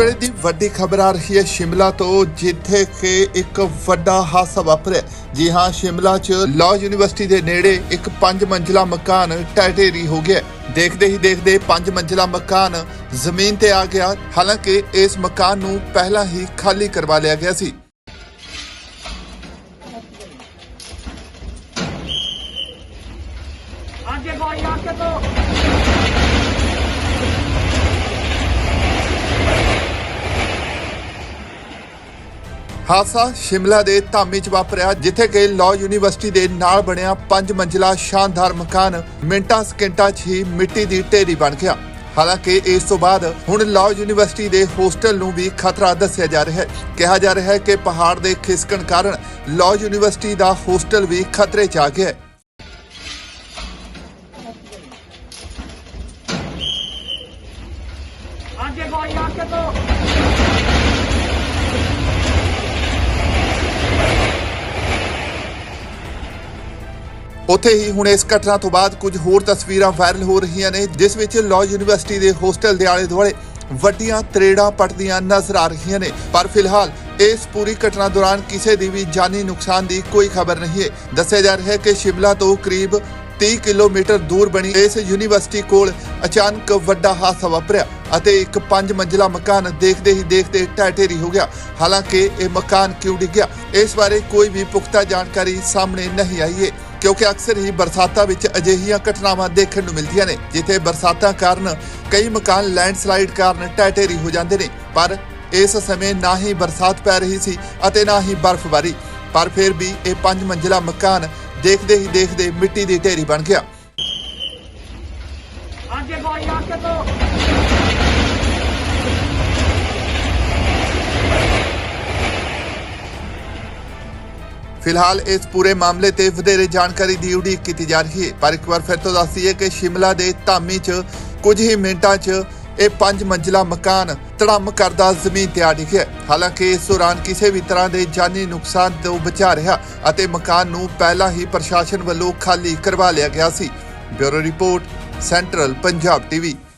ਵੇਲੇ ਦੀ ਵੱਡੀ ਖਬਰ ਆ ਰਹੀ ਹੈ ਸ਼ਿਮਲਾ ਤੋਂ, ਜਿੱਥੇ ਕਿ ਇੱਕ ਵੱਡਾ ਹਾਦਸਾ ਵਾਪਰਿਆ। ਜੀ ਹਾਂ, ਸ਼ਿਮਲਾ 'ਚ ਲਾਅ ਯੂਨੀਵਰਸਿਟੀ ਦੇ ਨੇੜੇ ਇੱਕ 5 ਮੰਜ਼ਲਾ ਮਕਾਨ ਟੈਟੇਰੀ ਹੋ ਗਿਆ। ਦੇਖਦੇ ਹੀ ਦੇਖਦੇ ਪੰਜ ਮੰਜ਼ਲਾ ਮਕਾਨ ਜ਼ਮੀਨ ਤੇ ਆ ਗਿਆ। ਹਾਲਾਂਕਿ ਇਸ ਮਕਾਨ ਨੂੰ ਪਹਿਲਾਂ ਹੀ ਖਾਲੀ ਕਰਵਾ ਲਿਆ ਗਿਆ ਸੀ। ਅੱਗੇ ਗੋਲੀ ਆਕੇ ਤੋਂ। ਹਾਦਸਾ ਸ਼ਿਮਲਾ ਦੇ ਧਾਮੀ 'ਚ ਵਾਪਰਿਆ, ਜਿੱਥੇ ਕਿ ਲਾਅ ਯੂਨੀਵਰਸਿਟੀ ਦੇ ਨਾਲ ਬਣਿਆ ਪੰਜ ਮੰਜ਼ਲਾ ਸ਼ਾਨਦਾਰ ਮਕਾਨ, ਮਿੰਟਾਂ ਸਕਿੰਟਾਂ 'ਚ ਹੀ ਮਿੱਟੀ ਦੀ ਢੇਰੀ ਬਣ ਗਿਆ। ਹਾਲਾਂਕਿ ਇਸ ਤੋਂ ਬਾਅਦ ਹੁਣ ਲਾਅ ਯੂਨੀਵਰਸਿਟੀ ਦੇ ਹੋਸਟਲ ਨੂੰ ਵੀ ਖਤਰਾ ਦੱਸਿਆ ਜਾ ਰਿਹਾ ਹੈ। ਕਿਹਾ ਜਾ ਰਿਹਾ ਹੈ ਕਿ ਪਹਾੜ ਦੇ ਖਿਸਕਣ ਕਾਰਨ ਲਾਅ ਯੂਨੀਵਰਸਿਟੀ ਦਾ ਹੋਸਟਲ ਵੀ ਖਤਰੇ 'ਚ ਆ ਗਿਆ ਅੱਗੇ ਗੋਲੀ ਮਾਰ ਤੋ। ਉੱਥੇ ਹੀ ਹੁਣ ਇਸ ਘਟਨਾ ਤੋਂ ਬਾਅਦ ਕੁਝ ਹੋਰ ਤਸਵੀਰਾਂ ਵਾਇਰਲ ਹੋ ਰਹੀਆਂ ਨੇ, ਜਿਸ ਵਿੱਚ ਲਾਅ ਯੂਨੀਵਰਸਿਟੀ ਦੇ ਹੋਸਟਲ ਦੇ ਆਲੇ ਦੁਆਲੇ ਵੱਡੀਆਂ ਤਰੇੜਾਂ ਪਟਦੀਆਂ ਨਜ਼ਰ ਆ ਰਹੀਆਂ ਨੇ। ਪਰ ਫਿਲਹਾਲ ਇਸ ਪੂਰੀ ਘਟਨਾ ਦੌਰਾਨ ਕਿਸੇ ਦੀ ਵੀ ਜਾਨੀ ਨੁਕਸਾਨ ਦੀ ਕੋਈ ਖਬਰ ਨਹੀਂ ਹੈ। ਦੱਸਿਆ ਜਾ ਰਿਹਾ ਹੈ ਕਿ ਸ਼ਿਮਲਾ ਤੋਂ ਕਰੀਬ 30 ਕਿਲੋਮੀਟਰ ਦੂਰ ਬਣੀ ਇਸ ਯੂਨੀਵਰਸਿਟੀ ਕੋਲ ਅਚਾਨਕ ਵੱਡਾ ਹਾਦਸਾ ਵਾਪਰਿਆ ਅਤੇ ਇੱਕ ਪੰਜ ਮੰਜਲਾ ਮਕਾਨ ਦੇਖਦੇ ਹੀ ਦੇਖਦੇ ਢਹਿ ਢੇਰੀ ਹੋ ਗਿਆ। ਹਾਲਾਂਕਿ ਇਹ ਮਕਾਨ ਕਿਉਂ ਡਿੱਗਿਆ? ਇਸ ਬਾਰੇ ਕੋਈ ਵੀ ਪੁਖਤਾ ਜਾਣਕਾਰੀ ਸਾਹਮਣੇ ਨਹੀਂ ਆਈ ਹੈ। ਕਿਉਂਕਿ ਅਕਸਰ ਹੀ ਬਰਸਾਤਾਂ ਵਿੱਚ ਅਜਿਹੀਆਂ ਘਟਨਾਵਾਂ ਦੇਖਣ ਨੂੰ ਮਿਲਦੀਆਂ ਨੇ, ਜਿੱਥੇ ਬਰਸਾਤਾਂ ਕਾਰਨ ਕਈ ਮਕਾਨ ਲੈਂਡਸਲਾਈਡ ਕਾਰਨ ਟੈਟੇਰੀ ਹੋ ਜਾਂਦੇ ਨੇ, ਪਰ ਇਸ ਸਮੇਂ ਨਾ ਹੀ ਬਰਸਾਤ ਪੈ ਰਹੀ ਸੀ ਅਤੇ ਨਾ ਹੀ ਬਰਫ਼ਬਾਰੀ। ਪਰ ਫਿਰ ਵੀ ਇਹ ਪੰਜ ਮੰਜ਼ਿਲਾ ਮਕਾਨ ਦੇਖਦੇ ਹੀ ਦੇਖਦੇ ਮਿੱਟੀ ਦੀ ਢੇਰੀ ਬਣ ਗਿਆ। ਅੱਗੇ ਗੋਲੀ ਆਕੇ ਤੋਂ। ਫਿਲਹਾਲ ਇਸ ਪੂਰੇ ਮਾਮਲੇ ਤੇ ਵਧੇਰੇ ਜਾਣਕਾਰੀ ਦੀ ਉਡੀਕ ਕੀਤੀ ਜਾ ਰਹੀ ਹੈ ਪਰ ਇੱਕ ਵਾਰ ਫਿਰ ਤੋਂ ਦੱਸ ਦਈਏ ਕਿ ਸ਼ਿਮਲਾ ਦੇ ਧਾਮੀ 'ਚ ਕੁਝ ਹੀ ਮਿੰਟਾਂ 'ਚ ਇਹ ਪੰਜ ਮੰਜ਼ਿਲਾ ਮਕਾਨ ਧੜਮ ਕਰਦਾ ਜ਼ਮੀਨ ਤੇ ਆ ਡਿੱਗਿਆ ਹਾਲਾਂਕਿ ਇਸ ਦੌਰਾਨ ਕਿਸੇ ਵੀ ਤਰ੍ਹਾਂ ਦੇ ਜਾਨੀ ਨੁਕਸਾਨ ਤੋਂ ਬਚਾ ਰਿਹਾ ਅਤੇ ਮਕਾਨ ਨੂੰ ਪਹਿਲਾਂ ਹੀ ਪ੍ਰਸ਼ਾਸਨ ਵੱਲੋਂ ਖਾਲੀ ਕਰਵਾ ਲਿਆ ਗਿਆ ਸੀ bureau report central Punjab TV